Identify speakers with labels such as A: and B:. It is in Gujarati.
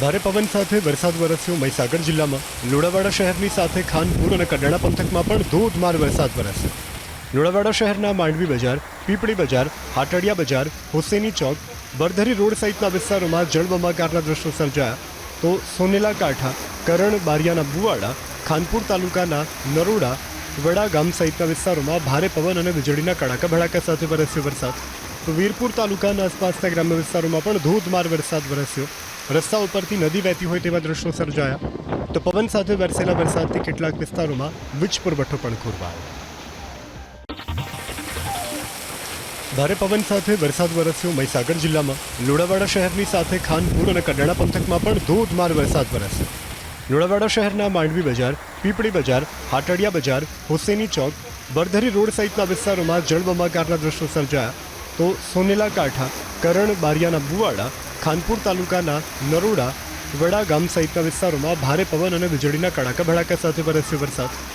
A: ભારે પવન સાથે વરસાદ વરસ્યો મહીસાગર જિલ્લામાં. લુણાવાડા શહેરની સાથે ખાનપુર અને કડાણા પંથકમાં પણ ધોધમાર વરસાદ વરસ્યો. લુણાવાડા શહેરના માંડવી બજાર, પીપળી બજાર, હાટડિયા બજાર, હુસેની ચોક, બરધરી રોડ સહિતના વિસ્તારોમાં જળબંબાકારના દ્રશ્યો સર્જાયા. તો સોનેલા કાંઠા, કરણ બારિયાના બુવાડા, ખાનપુર તાલુકાના નરોડા, વડા ગામ સહિતના વિસ્તારોમાં ભારે પવન અને વીજળીના કડાકા ભડાકા સાથે વરસ્યો વરસાદ. તો વીરપુર તાલુકાના આસપાસના ગ્રામ્ય વિસ્તારોમાં પણ ધોધમાર વરસાદ વરસ્યો. રસ્તા ઉપરથી નદી વહેતી હોય તેવા દ્રશ્યો સર્જાયા. તો પવન સાથે વરસેલા વરસાદથી કેટલાક વિસ્તારોમાં વીજ પુરવઠો પણ ખોરવાયો. ભારે પવન સાથે વરસાદ વરસ્યો મહીસાગર જિલ્લામાં. લુણાવાડા શહેરની સાથે ખાનપુર અને કડાણા પંથકમાં પણ ધોધમાર વરસાદ વરસ્યો. લુણાવાડા શહેરના માંડવી બજાર, પીપળી બજાર, હાટડિયા બજાર, હુસેની ચોક, બરધરી રોડ સહિતના વિસ્તારોમાં જળબંબાકારના દ્રશ્યો સર્જાયા. તો સોનેલા કાંઠા, કરણ બારિયાના બુવાડા ખાનપુર તાલુકાના નરોડા વડા ગામ સહિતના વિસ્તારોમાં ભારે પવન અને વીજળીના કડાકા ભડાકા સાથે વરસ્યો વરસાદ.